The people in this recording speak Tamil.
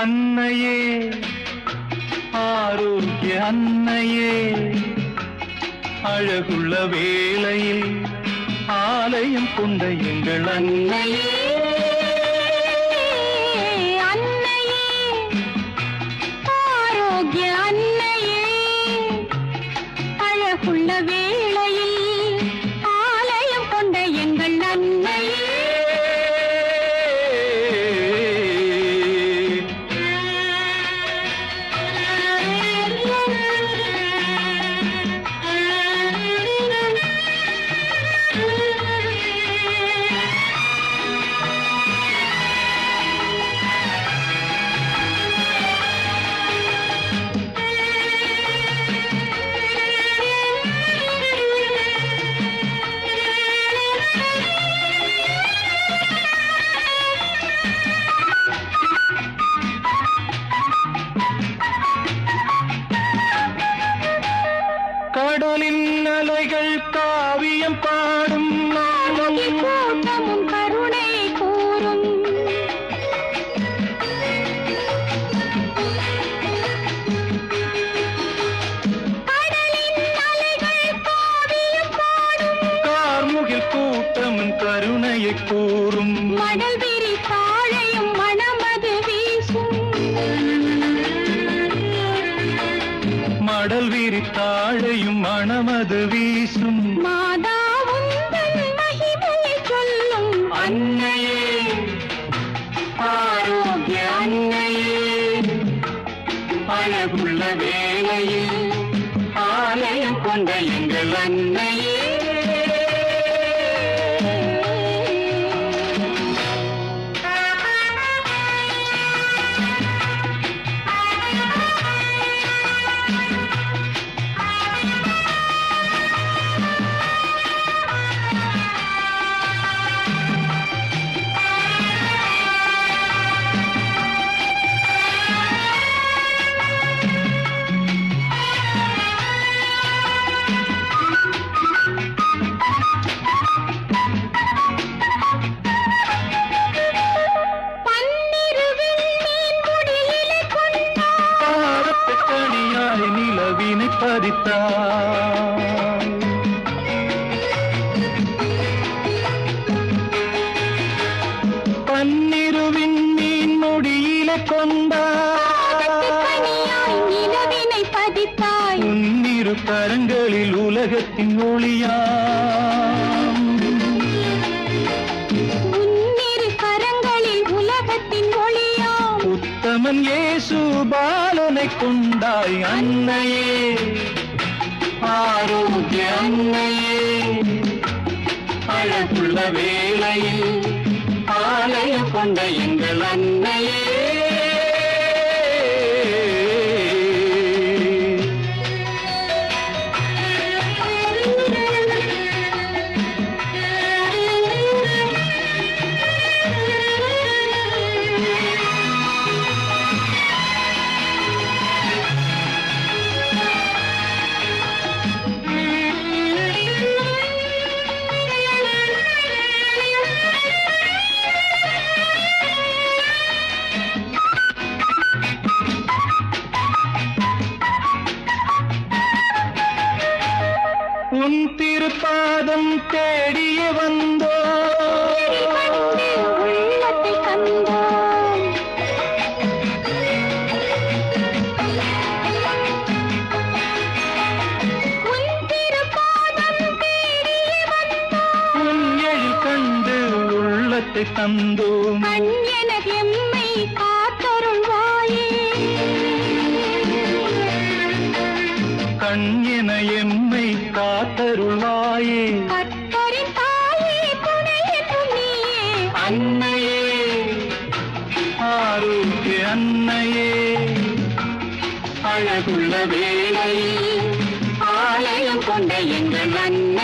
அன்னையே ஆரோக்கிய அன்னையே. அழகுள்ள வேளையில் ஆலயம் கொண்ட எங்கள் அன்னையே. அன்னையே ஆரோக்கிய அன்னையே. அழகுள்ள வேலை கருணையை கூறும். மடல் விரி தாழையும் மணமது வீசும். மடல் விரி தாழையும் மணமது வீசும். மாதா உந்தன் மகிமையை சொல்லும். அன்னையே ஆரோக்கிய அன்னையே. அழகுள்ள வேளையில் ஆலயம் கொண்ட எங்கள் அன்னையே. உன்னிரு கரங்களில் உலகத்தின் ஒளியாம். உத்தமன் இயேசு பாலனை கொண்டாய் அன்னையே. ஆரோக்கிய அன்னையே. அழகுள்ள வேளையில் ஆலயம் கொண்ட எங்கள் அன்னையே. உன் திருப்பாதம் தேடிய வந்தோ. கண்டு உள்ளத்தை கண்டோம் கண் என எம்மை காத்தருளாயே அன்னையே ஆரோக்கிய அன்னையே. அழகுள்ள வேளையில் ஆலயம் கொண்ட எங்கள் அன்னையே